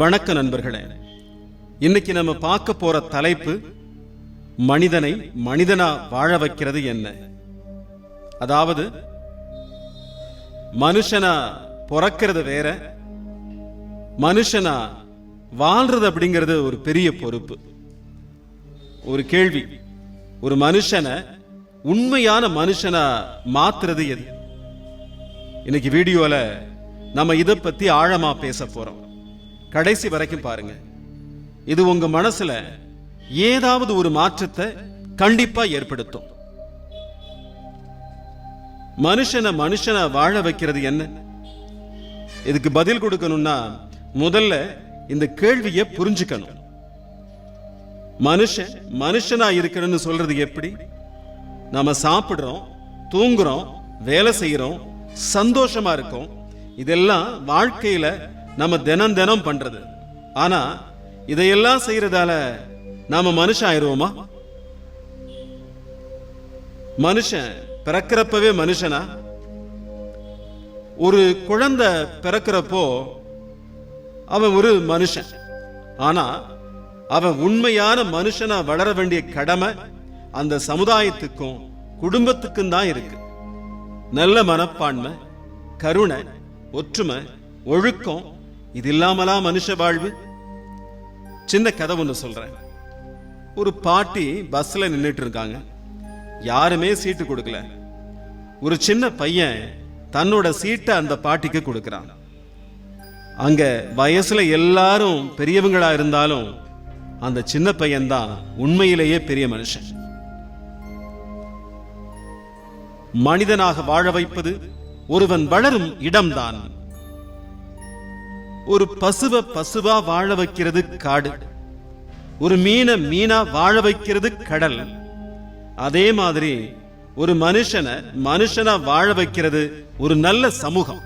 வணக்க நண்பர்களே இன்னைக்கு நம்ம பார்க்க போற தலைப்பு மனிதனை மனிதனா வாழ வைக்கிறது என்ன? அதாவது மனுஷனா பிறக்கிறது வேற மனுஷனா வாழ்றது அப்படிங்கிறது ஒரு பெரிய பொறுப்பு. ஒரு கேள்வி ஒரு மனுஷனை உண்மையான மனுஷனா மாத்துறது எது? இன்னைக்கு வீடியோல நம்ம இதை பத்தி ஆழமா பேச போறோம். கடைசி வரைக்கும் பாருங்க. இது உங்க மனசுல ஏதாவது ஒரு மாற்றத்தை கண்டிப்பா ஏற்படுத்தும். மனுஷனை மனுஷனை வாழ வைக்கிறது என்ன? இதுக்கு பதில் கொடுக்கணும்னா முதல்ல இந்த கேள்வியை புரிஞ்சுக்கணும். மனுஷன் மனுஷனா இருக்கணும்னு சொல்றது எப்படி? நாம சாப்பிடுறோம் தூங்குறோம் வேலை செய்யறோம் சந்தோஷமா இருக்கோம். இதெல்லாம் வாழ்க்கையில நம்ம தினம் தினம் பண்றது. ஆனா இதையெல்லாம் செய்யறதால நாம மனுஷன் ஆயிடுவோமா? மனுஷன் பிறக்கிறப்பவே மனுஷனா? ஒரு குழந்தை பிறக்கிறப்போ அவன் ஒரு மனுஷன். ஆனா அவன் உண்மையான மனுஷனா வளர வேண்டிய கடமை அந்த சமுதாயத்துக்கும் குடும்பத்துக்கும் தான் இருக்கு. நல்ல மனப்பான்மை கருணை ஒற்றுமை ஒழுக்கம் இது இல்லாமலா மனுஷ வாழ்வு? சின்ன கதை ஒன்று சொல்றேன். ஒரு பாட்டி பஸ்ல நின்றுட்டு இருக்காங்க யாருமே சீட்டு கொடுக்கல. ஒரு சின்ன பையன் தன்னோட சீட்டை அந்த பாட்டிக்கு கொடுக்குறான். அங்க வயசுல எல்லாரும் பெரியவங்களா இருந்தாலும் அந்த சின்ன பையன்தான் உண்மையிலேயே பெரிய மனுஷன். மனிதனாக வாழ வைப்பது ஒருவன் வளரும் இடம்தான். ஒரு பசுவ பசுவா வாழ வைக்கிறது காடு. ஒரு மீனை மீனா வாழ வைக்கிறது கடல். அதே மாதிரி ஒரு மனுஷனை மனுஷனா வாழ வைக்கிறது ஒரு நல்ல சமூகம்.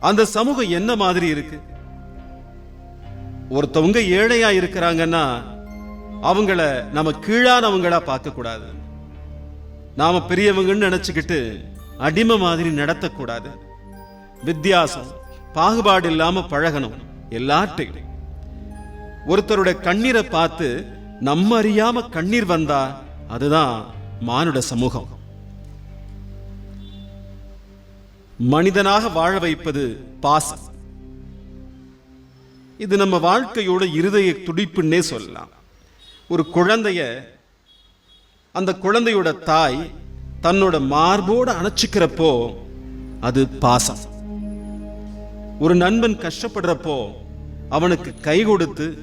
அந்த சமூகம் என்ன மாதிரி இருக்கு? ஒருத்தவங்க ஏழையா இருக்கிறாங்கன்னா அவங்கள நம்ம கீழானவங்களா பார்க்க கூடாது நாம பெரியவங்கன்னு நினைச்சுக்கிட்டு அடிமை மாதிரி நடத்தக்கூடாது. வித்தியாசம். பாகுபாடு இல்லாம பழகணும். எல்லார்ட்டையும். ஒருத்தருடைய கண்ணீரை பார்த்து நம்ம அறியாம கண்ணீர் வந்தா அதுதான் மானுட சமூகம். மனிதனாக வாழ வைப்பது பாசம். இது நம்ம வாழ்க்கையோட இருதய துடிப்புன்னே சொல்லலாம். ஒரு குழந்தைய அந்த குழந்தையோட தாய் தன்னோட மார்போடு அணைச்சிக்கிறப்போ அது பாசம். ஒரு நண்பன் கஷ்டப்படுறப்போ அவனுக்கு கை கொடுத்து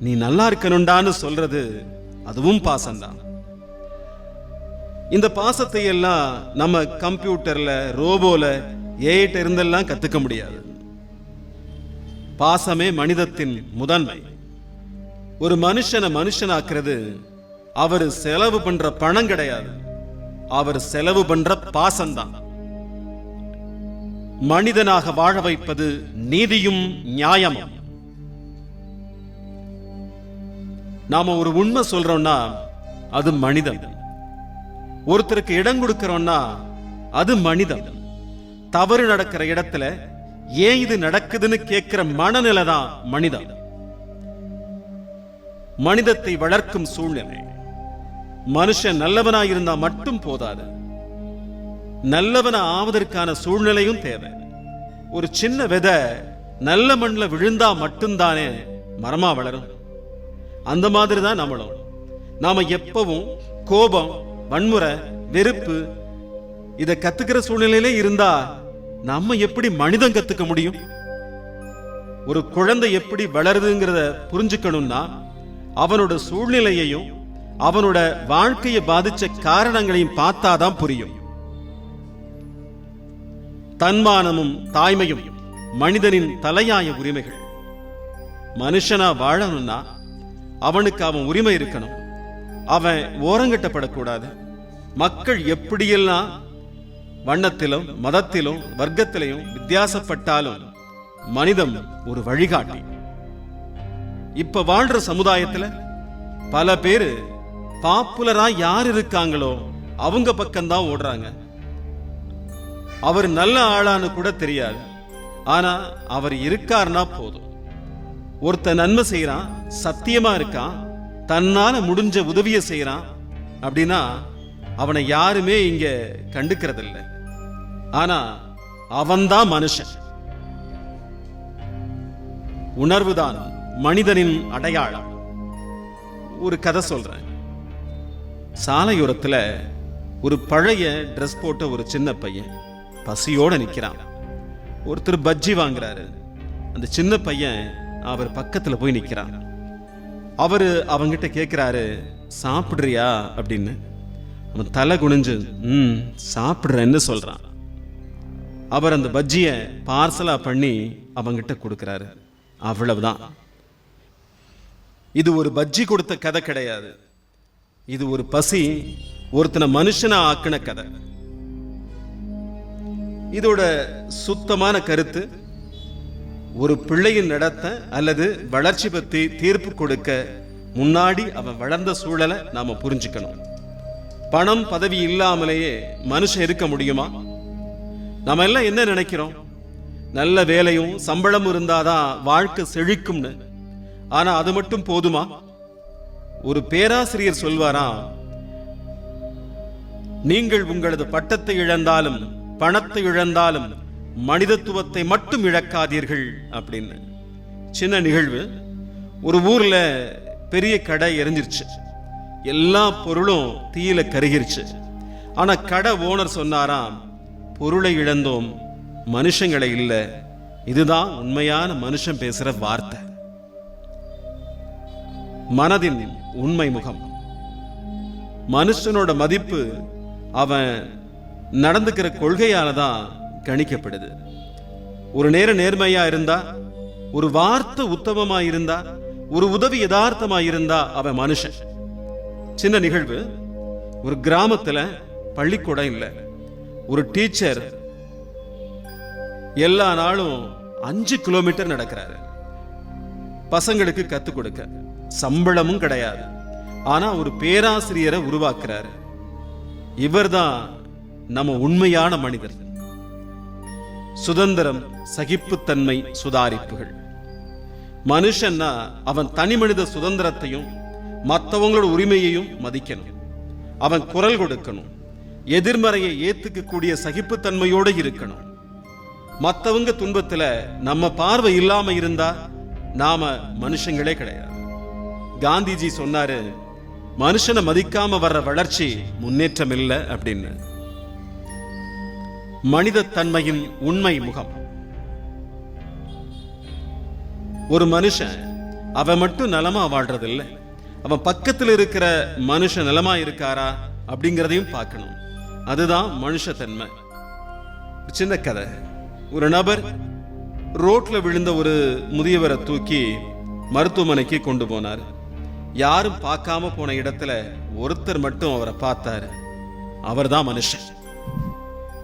நீ நல்லா இருக்கணும்டான்னு சொல்றது அதுவும் பாசம்தான். இந்த பாசத்தை எல்லாம் நம்ம கம்ப்யூட்டர்ல ரோபோல ஏஐட்ட இருந்தெல்லாம் கத்துக்க முடியாது. பாசமே மனிதத்தின் முதன்மை. ஒரு மனுஷனை மனுஷனாக்குறது அவர் செலவு பண்ற பணம் கிடையாது. அவர் செலவு பண்ற பாசம்தான். மனிதனாக வாழ வைப்பது நீதியும் நியாயமும். நாம ஒரு உண்மை சொல்றோம்னா அது மனிதன். ஒருத்தருக்கு இடம் கொடுக்கிறோம்னா அது மனிதம் தவறு நடக்கிற இடத்துல ஏன் இது நடக்குதுன்னு கேட்கிற மனநிலை தான் மனிதன். மனிதத்தை வளர்க்கும் சூழ்நிலை. மனுஷன் நல்லவனா இருந்தா மட்டும் போதாது. நல்லவன ஆவதற்கான சூழ்நிலையும் தேவை. ஒரு சின்ன விதை நல்ல மண்ணில் விழுந்தா மட்டும்தானே மரமா வளரும். அந்த மாதிரி தான் நம்மளும். நாம எப்பவும் கோபம் வன்முறை வெறுப்பு இதை கத்துக்கிற சூழ்நிலையிலே இருந்தா நம்ம எப்படி மனிதன் கத்துக்க முடியும்? ஒரு குழந்தை எப்படி வளருதுங்கிறத புரிஞ்சுக்கணும்னா அவனோட சூழ்நிலையையும் அவனோட வாழ்க்கையை பாதிச்ச காரணங்களையும் பார்த்தாதான் புரியும். தன்மானமும் தாய்மையும் மனிதனின் தலையாய உரிமைகள். மனுஷனா வாழணும்னா அவனுக்கு அவன் உரிமை இருக்கணும். அவன் ஓரங்கட்டப்படக்கூடாது. மக்கள் எப்படியெல்லாம் வண்ணத்திலும் மதத்திலும் வர்க்கத்திலையும் வித்தியாசப்பட்டாலும் மனிதம் ஒரு வழிகாட்டி. இப்ப வாழ்ற சமுதாயத்துல பல பேரு பாப்புலரா யார் இருக்காங்களோ அவங்க பக்கம்தான் ஓடுறாங்க. அவர் நல்ல ஆளான்னு கூட தெரியாது. ஆனா அவர் இருக்காருன்னா போதும். ஒருத்தன் நன்மை செய்யறான் சத்தியமா இருக்கான் தன்னால முடிஞ்ச உதவியை செய்யறான் அப்படின்னா அவனை யாருமே இங்க கண்டுக்கிறதில்லை. ஆனா அவன்தான் மனுஷன். உணர்வுதான் மனிதனின் அடையாளம். ஒரு கதை சொல்றேன். சாலையோரத்துல ஒரு பழைய ட்ரெஸ் போட்ட ஒரு சின்ன பையன் பசியோட நிற்கிறான். ஒருத்தர் பஜ்ஜி வாங்குறாரு. அந்த சின்ன பையன் அவர் பக்கத்துல போய் நிற்கிறான் அவரு அவங்கிட்ட கேட்குறாரு சாப்பிடுறியா? அப்படின்னு. அவன் தலை குனிஞ்சு ம் சாப்பிடுறேன்னு சொல்றான். அவர் அந்த பஜ்ஜிய பார்சலா பண்ணி அவங்கிட்ட கொடுக்குறாரு. அவ்வளவுதான். இது ஒரு பஜ்ஜி கொடுத்த கதை கிடையாது. இது ஒரு பசி ஒருத்தனை மனுஷனா ஆக்கின கதை. இதோட சுத்தமான கருத்து ஒரு பிள்ளையின் நடத்த அல்லது வளர்ச்சி பற்றி தீர்ப்பு கொடுக்க முன்னாடி அவன் வளர்ந்த சூழலை நாம் புரிஞ்சுக்கணும். பணம் பதவி இல்லாமலேயே மனுஷன் இருக்க முடியுமா? நம்ம எல்லாம் என்ன நினைக்கிறோம்? நல்ல வேலையும் சம்பளமும் இருந்தாதான் வாழ்க்கை செழிக்கும்னு. ஆனா அது மட்டும் போதுமா? ஒரு பேராசிரியர் சொல்வாரா நீங்கள் உங்களது பட்டத்தை இழந்தாலும் பணத்தை இழந்தாலும் மனிதத்துவத்தை மட்டும் இழக்காதீர்கள் அப்படின்னு. சின்ன நிகழ்வு. ஒரு ஊர்ல பெரிய கடை எரிஞ்சிருச்சு. எல்லா பொருளும் தீயில கருகிருச்சு. ஆனா கடை ஓனர் சொன்னாராம் பொருளை இழந்தோம் மனுஷங்களை இல்லை. இதுதான் உண்மையான மனுஷன் பேசுற வார்த்தை. மனதின் உண்மை முகம். மனுஷனோட மதிப்பு அவன் நடந்துக்கிற கொள்கையால தான் கணிக்கப்படுது. ஒரு நேரம் நேர்மையா இருந்தா ஒரு வார்த்தை உத்தமமா இருந்தா ஒரு உதவி யதார்த்தமா இருந்தா அவன் மனுஷன். சின்ன நிகழ்வு. ஒரு கிராமத்துல பள்ளிக்கூடம் இல்ல. ஒரு டீச்சர் எல்லா நாளும் அஞ்சு கிலோமீட்டர் நடக்கிறாரு. பசங்களுக்கு கத்துக் கொடுக்க. சம்பளமும் கிடையாது. ஆனா ஒரு பேராசிரியரை உருவாக்குறாரு. இவர்தான் நம்ம உண்மையான மனிதர். சுதந்திரம் சகிப்புத்தன்மை சுதாரிப்புகள். மனுஷன்னா அவன் தனி மனித சுதந்திரத்தையும் மற்றவங்களோட உரிமையையும் மதிக்கணும். அவன் குரல் கொடுக்கணும். எதிர்மறையை ஏத்துக்கக்கூடிய சகிப்புத்தன்மையோட இருக்கணும். மத்தவங்க துன்பத்துல நம்ம பார்வை இல்லாம இருந்தா நாம மனுஷங்களே கிடையாது. காந்திஜி சொன்னாரு மனுஷனை மதிக்காம வர்ற வளர்ச்சி முன்னேற்றம் இல்லை அப்படின்னு. மனிதத்தன்மையின் உண்மை முகம். ஒரு மனுஷன் அவன் மட்டும் நலமா வாழ்றதில்ல. அவன் பக்கத்தில் இருக்கிற மனுஷன் நலமா இருக்காரா அப்படிங்கிறதையும் பார்க்கணும். அதுதான் மனுஷத்தன்மை. சின்ன கதை. ஒரு நபர் ரோட்ல விழுந்த ஒரு முதியவரை தூக்கி மருத்துவமனைக்கு கொண்டு போனார். யாரும் பார்க்காம போன இடத்துல ஒருத்தர் மட்டும் அவரை பார்த்தாரு. அவர்தான் மனுஷன்.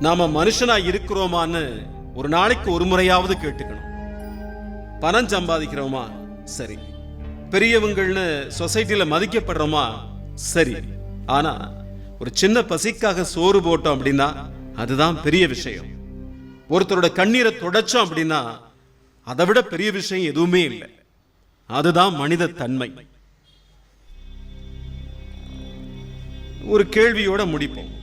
நாம மனுஷனா இருக்கிறோமான்னு ஒரு நாளைக்கு ஒரு முறையாவது கேட்டுக்கணும். பணம் சம்பாதிக்கிறோமா? சரி. பெரியவங்கள்னு சொசைட்டில மதிக்கப்படுறோமா? சரி. ஆனா ஒரு சின்ன பசிக்காக சோறு போட்டோம் அப்படின்னா அதுதான் பெரிய விஷயம். ஒருத்தரோட கண்ணீரை தொடச்சோம் அப்படின்னா அதை விட பெரிய விஷயம் எதுவுமே இல்லை. அதுதான் மனித தன்மை. ஒரு கேள்வியோட முடிப்போம்.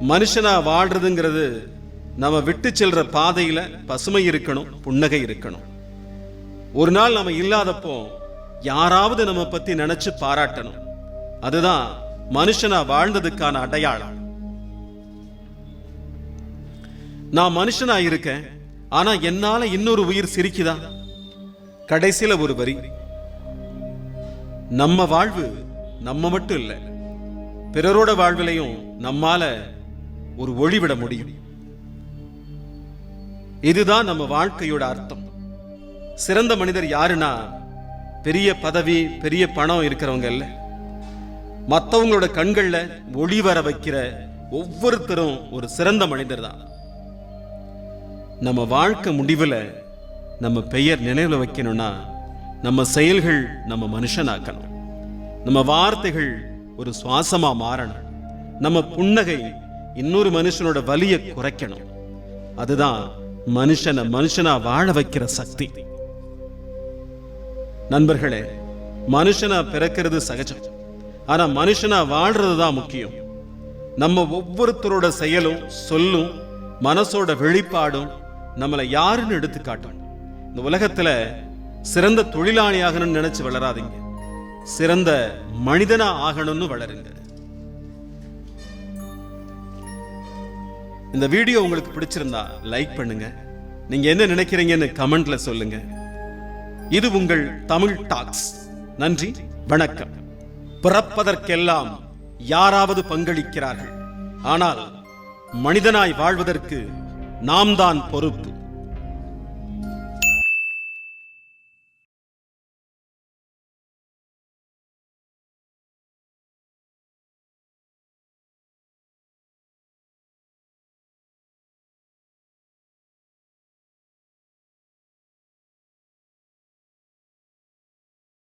மனுஷனா வாழ்றதுங்கிறது நம்ம விட்டு செல்ற பாதையில பசுமை இருக்கணும் புன்னகை இருக்கணும். ஒரு நாள் நம்ம இல்லாதப்போ யாராவது நம்ம பத்தி நினைச்சு பாராட்டணும். அதுதான் மனுஷனா வாழ்ந்ததுக்கான அடையாளம். நான் மனுஷனா இருக்கேன் ஆனா என்னால இன்னொரு உயிர் சிரிக்குதா? கடைசியில ஒரு வரி. நம்ம வாழ்வு நம்ம மட்டும் இல்ல பிறரோட வாழ்விலையும் நம்மால ஒரு ஒளிவிட முடியும். இதுதான் நம்ம வாழ்க்கையோட அர்த்தம். சிறந்த மனிதர் யாருன்னா பெரிய பதவி பெரிய பணம் இருக்கிறவங்க இல்ல. மற்றவங்களோட கண்கள்ல ஒளி வர வைக்கிற ஒவ்வொருத்தரும் ஒரு சிறந்த மனிதர் தான். நம்ம வாழ்க்கை முடிவில் நம்ம பெயர் நினைவில் வைக்கணும்னா நம்ம செயல்கள் நம்ம மனுஷனாக்கணும். நம்ம வார்த்தைகள் ஒரு சுவாசமா மாறணும். நம்ம புன்னகை இன்னொரு மனுஷனோட வலியை குறைக்கணும். அதுதான் மனுஷனை மனுஷனா வாழ வைக்கிற சக்தி. நண்பர்களே மனுஷனா பிறக்கிறது சகஜம். ஆனா மனுஷனா வாழ்றது தான் முக்கியம். நம்ம ஒவ்வொருத்தரோட செயலும் சொல்லும் மனசோட வெளிப்பாடும் நம்மளை யாருன்னு எடுத்து காட்டும் இந்த உலகத்துல சிறந்த தொழிலாளியாகணும்னு நினைச்சு வளராதீங்க. சிறந்த மனிதனா ஆகணும்னு வளருங்க. இந்த வீடியோ உங்களுக்கு பிடிச்சிருந்தா லைக் பண்ணுங்க. நீங்க என்ன நினைக்கிறீங்கன்னு கமெண்ட்ல சொல்லுங்க. இது உங்கள் தமிழ் டாக்ஸ் நன்றி வணக்கம். பிறப்பதற்கெல்லாம் யாராவது பங்களிக்கிறார்கள். ஆனால் மனிதனாய் வாழ்வதற்கு நாம் தான் பொறுப்பு.